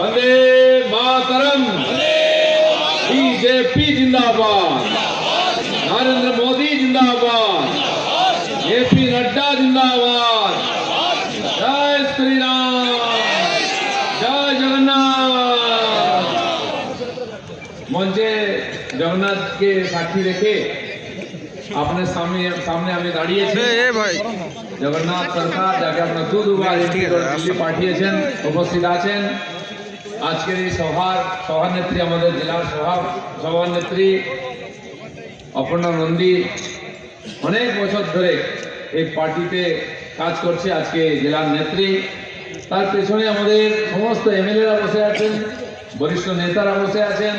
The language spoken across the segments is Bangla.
वंदे मातरम बीजेपी जिंदाबाद नरेंद्र मोदी जिंदाबाद एपी नड्डा जिंदाबाद जय श्री राम जय जगन्नाथ मंचे जगन्नाथ के साक्षी रेखे আপনার সামনে সামনে আমি দাঁড়িয়েছি এ ভাই জগন্নাথ সরকার যাকে আপনার দু দুবার ঠিক আছে, দিল্লি পাঠিয়েছেন উপস্থিত আছেন আজকের এই সভার সভানেত্রী, আমাদের জেলার সভা সভানেত্রী অপর্ণা নন্দী অনেক বছর ধরে এই পার্টিতে কাজ করছে, আজকে জেলার নেত্রী। তার পেছনে আমাদের সমস্ত এমএলএরা বসে আছেন, বরিষ্ঠ নেতারা বসে আছেন।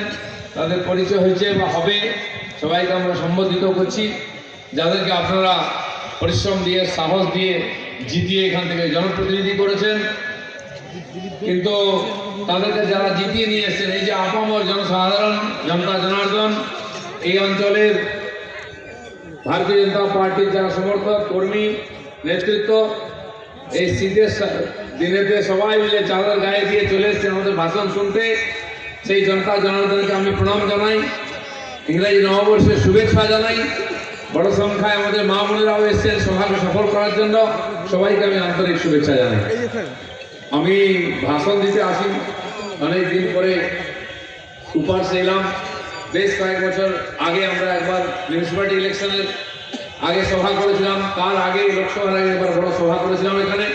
তাদের পরিচয় হয়েছে বা হবে, সবাইকে আমরা সম্বোধিত করছি। যাদেরকে আপনারা পরিশ্রম দিয়ে, সাহস দিয়ে জিতিয়ে এখান থেকে জনপ্রতিনিধি করেছেন। কিন্তু তাদেরকে যারা জিতিয়ে নিয়ে এসেছেন এই যে আপামর জনসাধারণ, জনতা জনার্দন, এই অঞ্চলের ভারতীয় জনতা পার্টির যারা সমর্থক, কর্মী, নেতৃত্ব, এই শীতের দিনেতে সবাই মিলে চাদর গায়ে দিয়ে চলে এসছে আমাদের ভাষণ শুনতে। সেই জনতা জনার্দনকে আমি প্রণাম জানাই। ইংরেজি নববর্ষের শুভেচ্ছা জানাই। বড় সংখ্যায় আমাদের মা বোনেরাও এসছেন সভাকে সফল করার জন্য। সবাইকে আমি আন্তরিক শুভেচ্ছা জানাই। আমি ভাষণ দিতে আসি। অনেক দিন পরে উপার্সে এলাম বেশ কয়েক বছর আগে আমরা একবার মিউনিসিপ্যালিটি ইলেকশনের আগে সভা করেছিলাম। তার আগে লোকসভার আগে একবার বড় সভা করেছিলাম এখানে।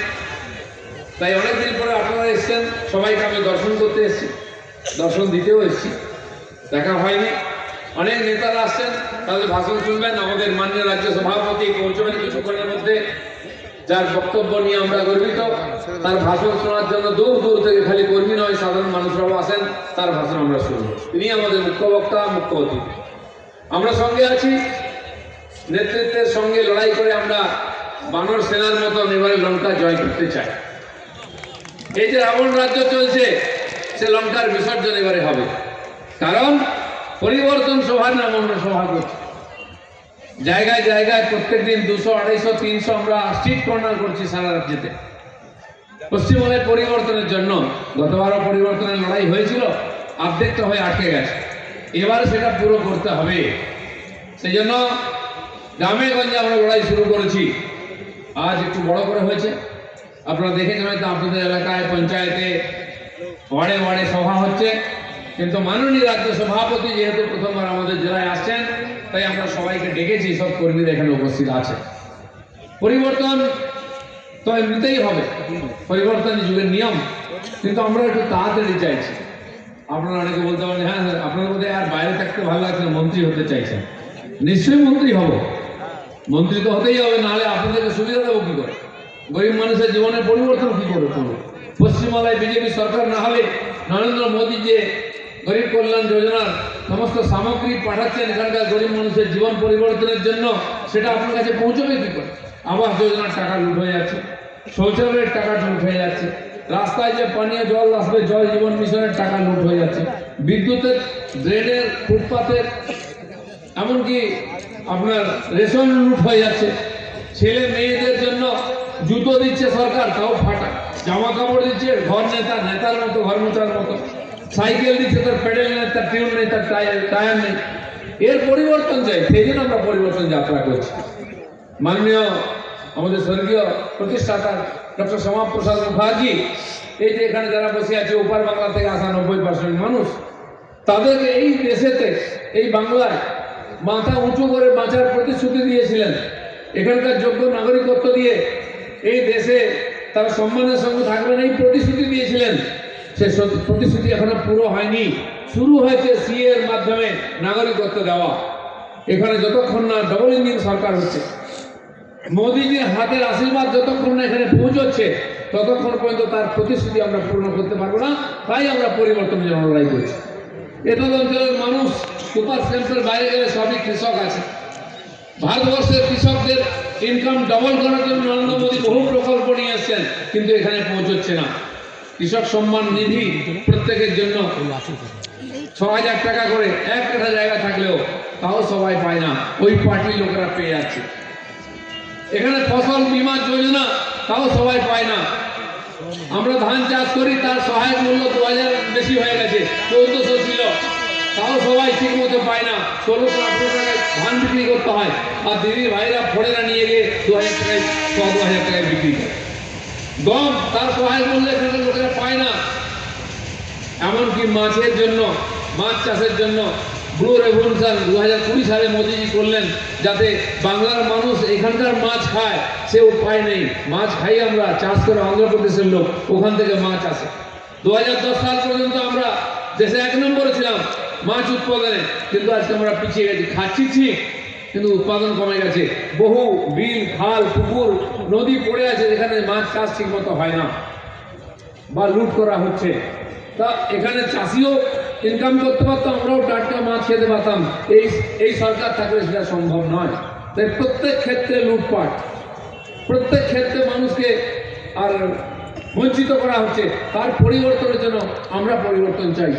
তাই অনেক দিন পরে আপনারা এসছেন। সবাইকে আমি দর্শন করতে এসেছি। দর্শন দিতেও এসেছি। দেখা হয়নি। অনেক নেতারা আসছেন। তাদের ভাষণ শুনবেন। আমাদের মাননীয় রাজ্য সভাপতি পৌঁছবেন কিছুক্ষণের মধ্যে যার বক্তব্য নিয়ে আমরা গর্বিত, তার ভাষণ শোনার জন্য দূর দূর থেকে খালি কর্মী নয়, সাধারণ মানুষরাও আসেন তার ভাষণ আমরা শুনব। তিনি আমাদের মুখ্য বক্তা, মুখ্য অতিথি। আমরা সঙ্গে আছি। নেতৃত্বের সঙ্গে লড়াই করে আমরা বানর সেনার মতো এবারে লঙ্কা জয় করতে চাই। এই যে রাবণ রাজ্য চলছে, সে লঙ্কার বিসর্জন এবারে হবে। কারণ পরিবর্তন সভার নাম আমরা সভা করছি। জায়গায় জায়গায় প্রত্যেক দিন দুশো, আড়াইশো, তিনশো আমরা স্ট্রিট কর্নার করছি সারা রাজ্যেতে। পশ্চিমবঙ্গের পরিবর্তনের জন্য গতবারও পরিবর্তনের লড়াই হয়েছিল অর্ধেকটা হয়ে আটকে গেছে। এবারে সেটা পুরো করতে হবে। সেই জন্য গ্রামে গঞ্জে আমরা লড়াই শুরু করেছি। আজ একটু বড় করে হয়েছে। আপনারা দেখেছেন হয়তো আপনাদের এলাকায় পঞ্চায়েতে ওয়ার্ডে ওয়ার্ডে সভা হচ্ছে। কিন্তু মাননীয় রাজ্য সভাপতি যেহেতু প্রথমবার আমাদের জেলায় আসছেন তাই আমরা সবাইকে ডেকেছি, সব কর্মীরা এখানে উপস্থিত আছে। পরিবর্তন তো এমনিতেই হবে, পরিবর্তন যুগের নিয়ম, কিন্তু আমরা একটু তাড়াতাড়ি চাইছি। আপনারা অনেকে বলতে পারেন হ্যাঁ আপনার বোধহয় আর বাইরে থাকতে ভালো লাগছে মন্ত্রী হতে চাইছেন। নিশ্চয়ই মন্ত্রী হব। মন্ত্রী তো হতেই হবে, নাহলে আপনাদেরকে সুবিধা দেবো কি করে? গরিব মানুষের জীবনের পরিবর্তন কী করে করব? পশ্চিমবাংলায় বিজেপি সরকার না হলে নরেন্দ্র মোদী যে গরিব কল্যাণ যোজনার সমস্ত সামগ্রী পাঠাচ্ছেন এখানকার গরিব মানুষের জীবন পরিবর্তনের জন্য, সেটা আপনার কাছে পৌঁছবে কি করে? আবাস যোজনার টাকা লুট হয়ে যাচ্ছে শৌচালয়ের টাকা লুট হয়ে যাচ্ছে রাস্তায় যে পানীয় জল আসবে, জল জীবন মিশনের টাকা লুট হয়ে যাচ্ছে বিদ্যুতের, ড্রেনের, ফুটপাতের, এমনকি আপনার রেশন লুট হয়ে যাচ্ছে ছেলে মেয়েদের জন্য জুতো দিচ্ছে সরকার, তাও ফাটা, জামা কাপড় দিচ্ছে, ঘর নেতা, নেতার মতো, ঘর মোচার মতো। সাইকেল দিচ্ছে, তার পেডেল নেই, তার টিউন নেই, তার টায়ার টায়ার নেই। এর পরিবর্তন চাই, সেই জন্য আমরা পরিবর্তন যাত্রা করছি। মাননীয় আমাদের স্বর্গীয় প্রতিষ্ঠাতা ডক্টর শ্যামাপ্রসাদ মুখার্জি, এই যে এখানে যারা বসে আছে, ওপার বাংলা থেকে আসা নব্বই পার্সেন্ট মানুষ, তাদেরকে এই দেশেতে, এই বাংলায় মাথা উঁচু করে বাঁচার প্রতিশ্রুতি দিয়েছিলেন। এখানকার যোগ্য নাগরিকত্ব দিয়ে এই দেশে তারা সম্মানের সঙ্গে থাকবেন, এই প্রতিশ্রুতি দিয়েছিলেন। সে প্রতিশ্রুতি এখনও পুরো হয়নি। শুরু হয়েছে সি এর মাধ্যমে নাগরিকত্ব দেওয়া। এখানে যতক্ষণ না ডবল ইঞ্জিন সরকার হচ্ছে, মোদিজির হাতের আশীর্বাদ যতক্ষণ না এখানে পৌঁছচ্ছে, ততক্ষণ পর্যন্ত তার প্রতিশ্রুতি আমরা পূর্ণ করতে পারব না। তাই আমরা পরিবর্তনের জন্য লড়াই করছি। এটা অঞ্চলের মানুষ সুপার সেন্টার বাইরে গেলে সবই কৃষক আছে। ভারতবর্ষের কৃষকদের ইনকাম ডবল করার জন্য নরেন্দ্র মোদী বহু প্রকল্প নিয়ে এসছেন, কিন্তু এখানে পৌঁছচ্ছে না। কৃষক সম্মান নিধি প্রত্যেকের জন্য ছ হাজার টাকা করে এক কাঠা জায়গা থাকলেও তাও সবাই পায় না। ওই পার্টির লোকেরা পেয়ে যাচ্ছে। এখানে ফসল বীমা যোজনা তাও সবাই পায় না। আমরা ধান চাষ করি, তার সহায়ক মূল্য দু হাজার বেশি হয়ে গেছে, চৌদ্দশো ছিল। তাও সবাই ঠিক মতো পায় না। ষোলোশো আঠেরো টাকায় ধান বিক্রি করতে হয়। আর দিদি ভাইরা ফোড়েরা নিয়ে গিয়ে দু হাজার টাকায় ছ দু হাজার টাকায় বিক্রি করে। গম, তার সহায়ক মূল্য এখানে লোকেরা পায় না। এমনকি মাছের জন্য, মাছ চাষের জন্য ব্লু রেভলিউশন দু হাজার কুড়ি সালে মোদিজি করলেন যাতে বাংলার মানুষ এখানকার মাছ খায় সে উপায় নেই। মাছ খাই আমরা, চাষ করে অন্ধ্রপ্রদেশের লোক, ওখান থেকে মাছ আসে। দু হাজার দশ সাল পর্যন্ত আমরা দেশে এক নম্বরে ছিলাম মাছ উৎপাদনে, কিন্তু আজকে আমরা পিছিয়ে গেছি। খাচ্ছি কিন্তু উৎপাদন কমে গেছে। বহু বিল, খাল, পুকুর নদী পড়ে আছে যেখানে মাছ চাষ ঠিক মতো হয় না বা লুট করা হচ্ছে। তা এখানে চাষিও ইনকাম করতে পারতো, আমরাও টাটকা মাছ খেতে পারতাম। এই এই সরকার থাকলে সেটা সম্ভব নয়। তাই প্রত্যেক ক্ষেত্রে লুটপাট, প্রত্যেক ক্ষেত্রে মানুষকে আর বঞ্চিত করা হচ্ছে। তার পরিবর্তনের জন্য আমরা পরিবর্তন চাই।